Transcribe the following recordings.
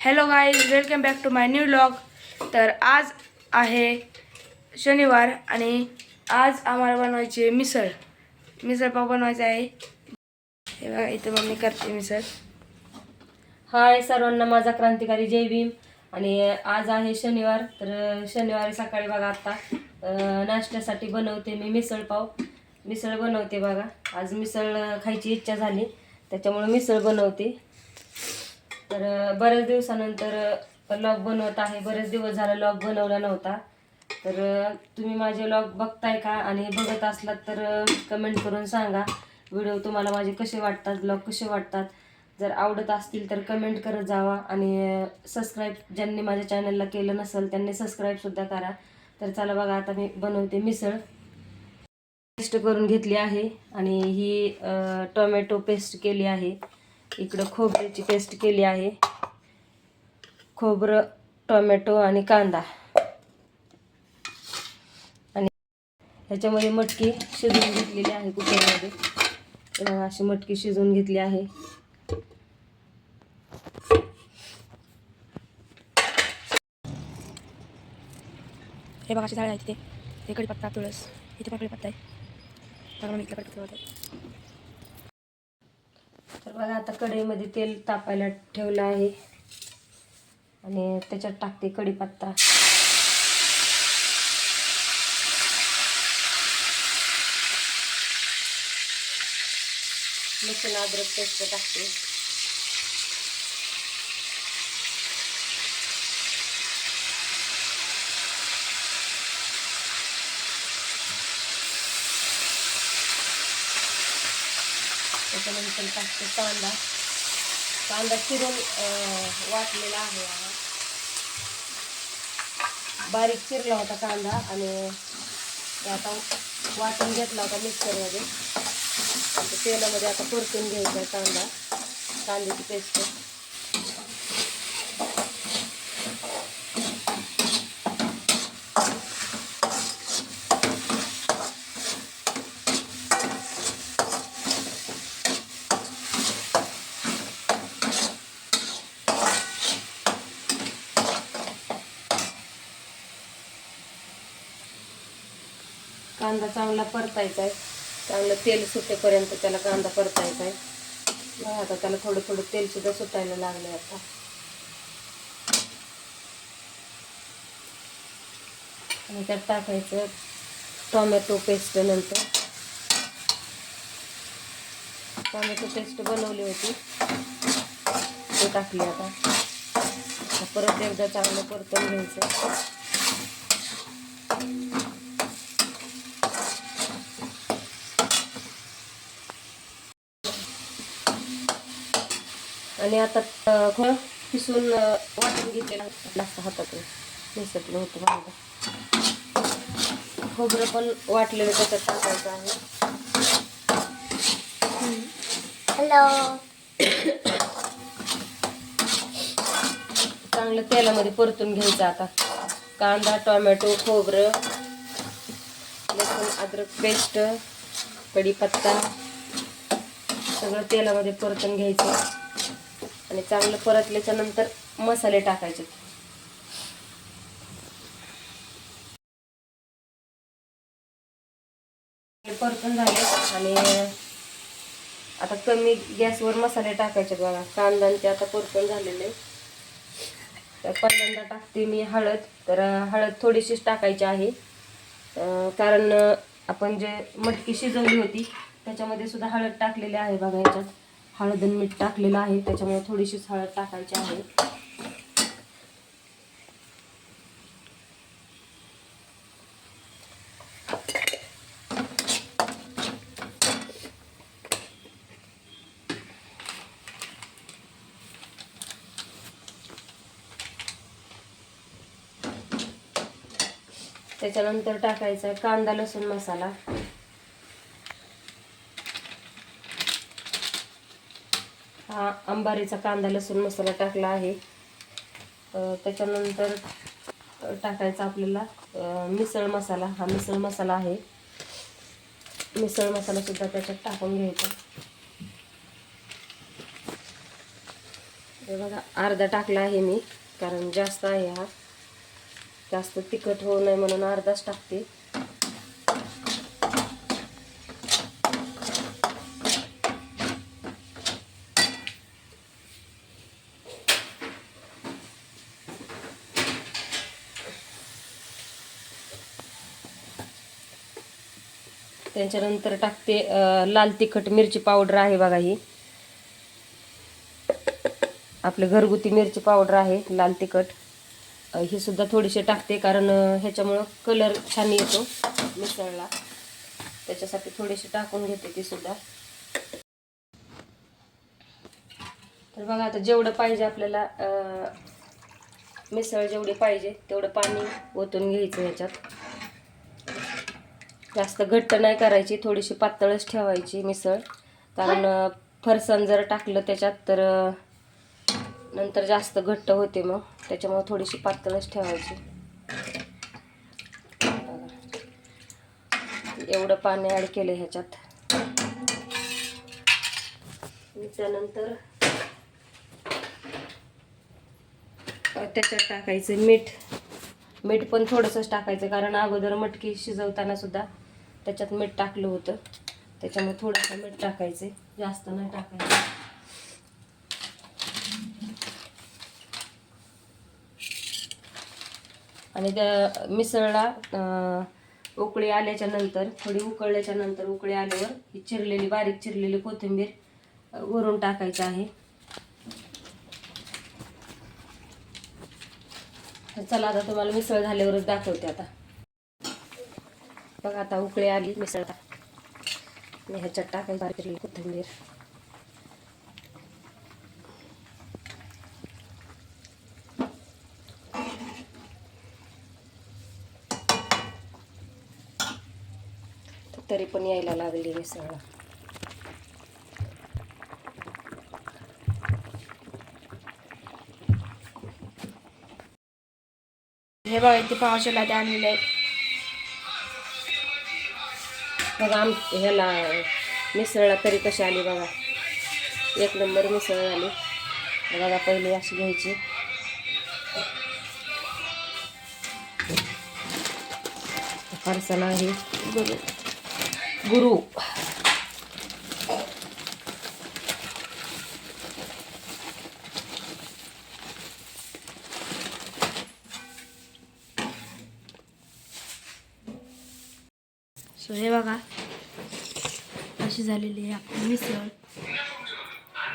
Hello guys welcome back to my new vlog तर आज आहे शनिवार आणि आज आम्हाला बनवायची आहे मिसळ. मिसळ पाव बनवायचं आहे. हे बघा इथं मम्मी करते मिसळ. हाय सर्वांना माझा क्रांतिकारी जय भीम. आणि आज आहे शनिवार तर शनिवारी सकाळी बघा आत्ता नाश्त्यासाठी बनवते मी मिसळ पाव. मिसळ बनवते बघा. आज मिसळ खायची इच्छा झाली त्याच्यामुळे मिसळ बनवते. तर बऱ्याच दिवसानंतर लॉग बनवत आहे. बरेच दिवस झाला लॉग बनवला नव्हता. तर तुम्ही माझे लॉग बघताय का? आणि बघत असलात तर कमेंट करून सांगा. व्हिडिओ तुम्हाला माझे कसे वाटतात? ब्लॉग कसे वाटतात? जर आवडत असतील तर कमेंट करत जावा. आणि सबस्क्राईब ज्यांनी माझ्या चॅनलला केलं नसेल त्यांनी सबस्क्राईबसुद्धा करा. तर चला बघा आता मी बनवते मिसळ. पेस्ट करून घेतली आहे. आणि ही टोमॅटो पेस्ट केली आहे. इकडं खोबऱ्याची पेस्ट केली आहे. खोबरं टोमॅटो आणि कांदा. आणि ह्याच्यामध्ये मटकी शिजवून घेतलेली आहे कुकरमध्ये. अशी मटकी शिजवून घेतली आहे. हे बघा झाडं झाड आहे तिथे हे कडीपत्ता तुळस. इथे पण कडीपत्ता आहे. बघा मम्मी इथला कडीपत्ता होता बघा आता कढईमध्ये तेल तापायला ठेवलं आहे. आणि त्याच्यात टाकते कढीपत्ता. लसूण अद्रक पेस्ट टाकते. त्याच्यानंतर टाकते कांदा. कांदा चिरून वाटलेला आहे बारीक चिरला होता कांदा आणि आता वाटून घेतला होता मिक्सरमध्ये. तेलामध्ये आता परतून घ्यायचा आहे कांदा. कांद्याची पेस्ट. कांदा चांगला परतायचा आहे. चांगलं तेल सुटेपर्यंत त्याला कांदा परतायचा आहे. बघा आता त्याला थोडं थोडं तेलसुद्धा सुटायला लागलं आता. आणि त्यात टाकायचं टोमॅटो पेस्ट नंतर. टोमॅटो पेस्ट बनवली होती. ते टाकली आता आता. परत एकदा चांगलं परतून घ्यायचं. आणि आता पिसून अं, वाटून घेतलेलं जास्त हातातून निसटलं होतं माझं खोबरं पण वाटलेलं त्याच्यात टाकायचं आहे. हॅलो चांगलं तेलामध्ये परतून घ्यायचं आता. कांदा टोमॅटो खोबरं लसूण अद्रक पेस्ट कढीपत्ता सगळं तेलामध्ये परतून घ्यायचं. आणि चांगलं परतल्याच्या नंतर मसाले टाकायचे. परतून झाले आणि आता कमी गॅसवर मसाले टाकायचे बघा. कांदा ते आता परतून झालेले. तर पहिल्यांदा टाकते मी हळद. तर हळद थोडीशीच टाकायची आहे. कारण आपण जे मटकी शिजवली होती त्याच्यामध्ये सुद्धा हळद टाकलेली आहे बघा याच्यात. हळद आणि मीठ टाकलेलं आहे. त्याच्यामुळे थोडीशीच हळद टाकायची आहे. त्याच्यानंतर टाकायचा आहे कांदा लसूण मसाला. हा अंबारीचा कांदा लसूण मसाला टाकला आहे. त्याच्यानंतर टाकायचा आपल्याला मिसळ मसाला. हा मिसळ मसाला आहे. मिसळ मसाला सुद्धा त्याच्यात टाकून घ्यायचा. हे बघा अर्धा टाकला आहे मी कारण जास्त आहे हा. जास्त तिखट होऊ नये म्हणून अर्धाच टाकते. त्याच्यानंतर टाकते लाल तिखट मिरची पावडर आहे बघा ही. आपले घरगुती मिरची पावडर आहे लाल तिखट. ही सुद्धा थोडीशी टाकते कारण ह्याच्यामुळं कलर छान येतो मिसळला. त्याच्यासाठी थोडीशी टाकून घेते ती सुद्धा. तर बघा आता जेवढं पाहिजे आपल्याला मिसळ जेवढी पाहिजे तेवढं पाणी ओतून घ्यायचं ह्याच्यात. जास्त घट्ट नाही करायची थोडीशी पातळच ठेवायची मिसळ. कारण फरसण फरसाण जर टाकलं त्याच्यात तर नंतर जास्त घट्ट होते मग. त्याच्यामुळे थोडीशी पातळच ठेवायची. एवढं पाणी ॲड केलं ह्याच्यात. त्यानंतर त्याच्यात टाकायचं मीठ. मीठ पण थोडंसंच टाकायचं कारण अगोदर मटकी शिजवताना सुद्धा त्याच्यात मीठ टाकलं होतं. त्याच्यामुळे थोडंसं मीठ टाकायचं जास्त नाही टाकायचं. आणि त्या मिसळला उकळी आल्याच्यानंतर थोडी उकळल्याच्या नंतर उकळी आल्यावर ही चिरलेली बारीक चिरलेली कोथिंबीर वरून टाकायचं आहे. तर चला आता तुम्हाला मिसळ झाल्यावरच दाखवते आता. बघा आता उकळी आली मिसळ आणि ह्याच्यात टाकायची बारीक कोथिंबीर. तरी पण यायला लागली मिसळ. हे बघा इथे पावशेला ते आणलेले आहेत बघा आम ह्याला मिसळला तरी कशी आली बघा एक नंबर मिसळ आली बघा पहिली अशी घ्यायची फरसाण आहे गुरु गुरु सो हे बघा अशी झालेली आहे आपली मिसळ.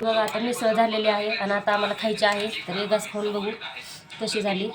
बघा आता मिसळ झालेली आहे आणि आता आम्हाला खायची आहे. तर एकदाच खाऊन बघू कशी झाली.